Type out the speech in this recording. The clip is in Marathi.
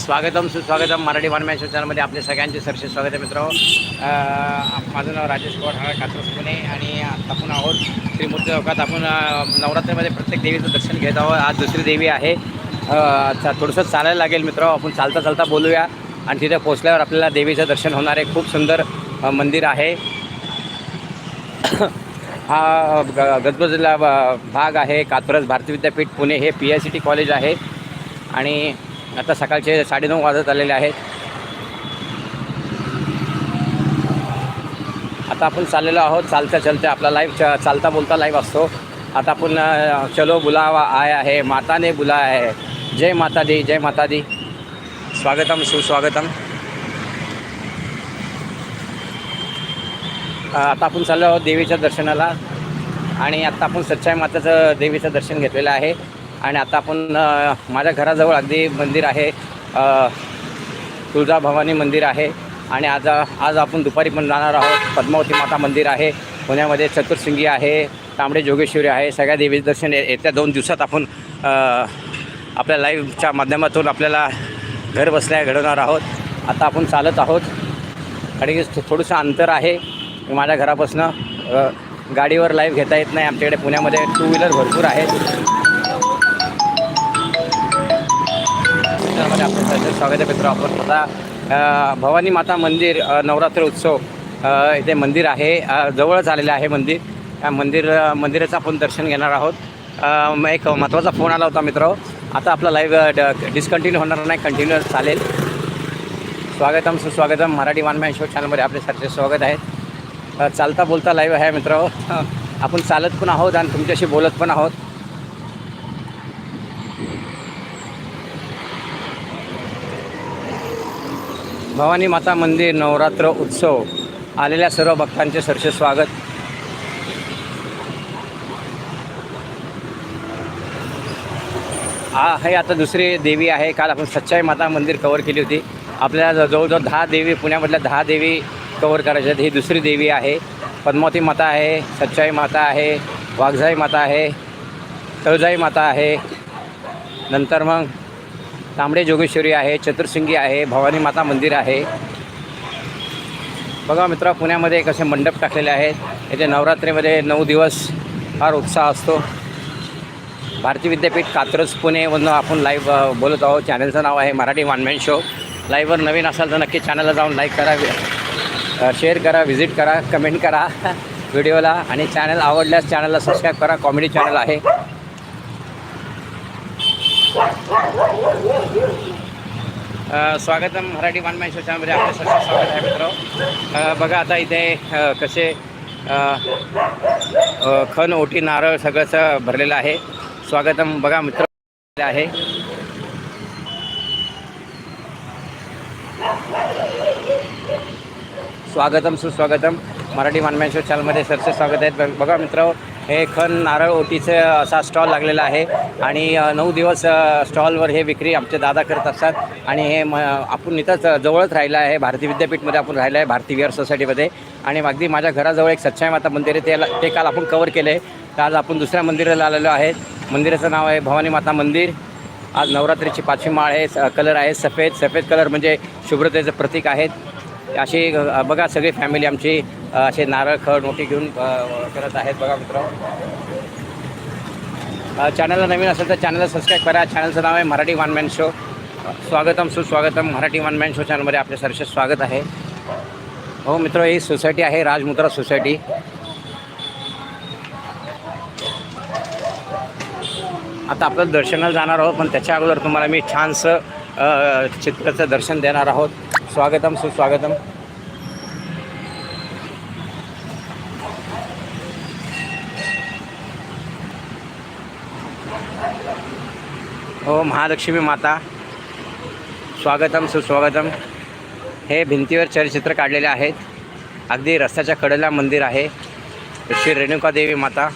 स्वागतम सुस्वागतम मराठी वनमॅन शो चॅनलमध्ये आपले सगळ्यांचे सरसे स्वागत आहे मित्र माझं नाव राजेश पवार हा कात्रस पुणे आणि आपण आहोत श्रीमूर्ती चौकात. आपण नवरात्रीमध्ये प्रत्येक देवीचं दर्शन घेत आहोत. आज दुसरी देवी आहे. थोडंसं चालायला लागेल मित्र आपण चालता चालता बोलूया आणि तिथे पोचल्यावर आपल्याला देवीचं दर्शन होणार आहे. खूप सुंदर मंदिर आहे. हा ग- गजबजला भाग आहे. कात्रज भारती विद्यापीठ पुणे हे P I C T college आहे. आणि आता सकाळचे साडेनऊ वाजत आलेले आहेत. आता आपण चाललेलो आहोत. चालता चालता आपला लाईव्ह च चालता बोलता लाईव्ह असतो. आता आपण चलो बुलावा आय आहे. माताने बुला आहे. जय माता दी जय माता दी स्वागतम सुस्वागतम. आता आपण चाललो आहोत देवीच्या दर्शनाला आणि आता आपण सच्चाई माताचं देवीचं दर्शन घेतलेलं आहे. आणि आता आपण माझ्या घराजवळ अगदी मंदिर आहे. तुळजाभवानी मंदिर आहे. आणि आज आज आपण दुपारी पण जाणार आहोत. पद्मावती माता मंदिर आहे. पुण्यामध्ये चतुर्सिंगी आहे. तांबडे जोगेश्वरी आहे. सगळ्या देवीचं दर्शन येत्या दोन दिवसात आपण आपल्या लाईव्हच्या माध्यमातून आपल्याला घर बसल्या घडवणार आहोत. आता आपण चालत आहोत. आणि थोडंसं अंतर आहे. माझ्या घरापासून गाडीवर लाईव्ह घेता येत नाही. आमच्याकडे पुण्यामध्ये टू व्हीलर भरपूर आहेत. त्यामध्ये आपलं स्वागत आहे मित्र. आपण आता भवानी माता मंदिर नवरात्र उत्सव इथे मंदिर आहे. जवळच आलेलं आहे मंदिर. त्या मंदिर मंदिराचं आपण दर्शन घेणार आहोत. मग एक महत्त्वाचा फोन आला होता मित्र. आता आपला लाईव्ह डिस्कंटिन्यू होणार नाही कंटिन्यू चालेल. स्वागतम सुस्वागतम. मराठी वनमॅन शो चॅनलमध्ये आपले सारखे स्वागत आहे. चालता बोलता लाईव्ह आहे मित्र. आपण चालत पण आहोत आणि तुमच्याशी बोलत पण आहोत. भवानी माता मंदिर नवरात्र उत्सव. आलेल्या सर्व भक्तांचे सरस स्वागत. हा हे आता दुसरी देवी आहे. काल आपण सच्चाई माता मंदिर कवर केली होती. आपल्याला जवळजवळ दहा देवी पुण्यामधल्या दहा देवी कवर करायचे आहेत. ही दुसरी देवी आहे. पद्मावती माता आहे सच्चाई माता आहे वाघजाई माता आहे तळजाई माता आहे. नंतर मग तांबडे जोगेश्वरी आहे चतुर्सिंगी आहे भवानी माता मंदिर आहे. बघा मित्र पुण्यामध्ये कसे मंडप टाकलेले आहेत. येथे नवरात्रीमध्ये नऊ दिवस फार उत्साह असतो. भारती विद्यापीठ कात्रज पुणेवरून आपण लाईव्ह बोलत आहोत. चॅनलचं नाव आहे मराठी वनमॅन शो लाईव्हवर नवीन असाल तर नक्की चॅनलला जाऊन लाईक करा. शेअर करा व्हिजिट करा कमेंट करा व्हिडिओला आणि चॅनल आवडल्यास चॅनलला सबस्क्राईब करा. कॉमेडी चॅनल आहे. स्वागतम मराठी वन मॅन आपलं सगळं स्वागत आहे मित्र बघा आता इथे कसे खन ओटी नारळ सगळंच भरलेलं आहे. स्वागतम बघा मित्र आहे. स्वागतम सुस्वागतम. मराठी वनमॅन शो चॅनलमध्ये सरसे स्वागत आहेत बघा मित्र हे खण नारळ ओटीचं असा स्टॉल लागलेला आहे. आणि नऊ दिवस स्टॉलवर हे विक्री आमचे दादा करत असतात. आणि हे म आपण इथंच जवळच राहिलं आहे. भारती विद्यापीठमध्ये आपण राहिलं आहे भारती विहार सोसायटीमध्ये. आणि अगदी माझ्या घराजवळ एक सच्चाई माता मंदिर आहे. त्याला ते काल आपण कवर केले तर आज आपण दुसऱ्या मंदिराला आलेलो आहे. मंदिराचं नाव आहे भवानी माता मंदिर. आज नवरात्रीची पाचवी माळ आहे. स- कलर आहे सफेद. सफेद कलर म्हणजे शुभ्रतेचं प्रतीक आहेत. अशी बघा सगळी फॅमिली आमची असे नारळ खड मोठी घेऊन करत आहेत. बघा मित्र चॅनलला नवीन असेल तर चॅनलला सबस्क्राईब करा. चॅनलचं नाव आहे मराठी वन मॅन शो स्वागतम सुस्वागतम. मराठी वन मॅन शो चॅनलमध्ये आपले सरसे स्वागत आहे. हो मित्र ही सोसायटी आहे राजमुद्रा सोसायटी आता आपलं दर्शनाला जाणार आहोत पण त्याच्या अगोदर तुम्हाला मी छानसं चित्राचं दर्शन देणार आहोत. स्वागतम सुस्वागतम. हो महालक्ष्मी माता. स्वागतम सुस्वागतम. हे भिंतीवर चलचित्र काढलेले आहेत. अगदी रस्त्याच्या कडेला मंदिर आहे. श्री रेणुकादेवी माता.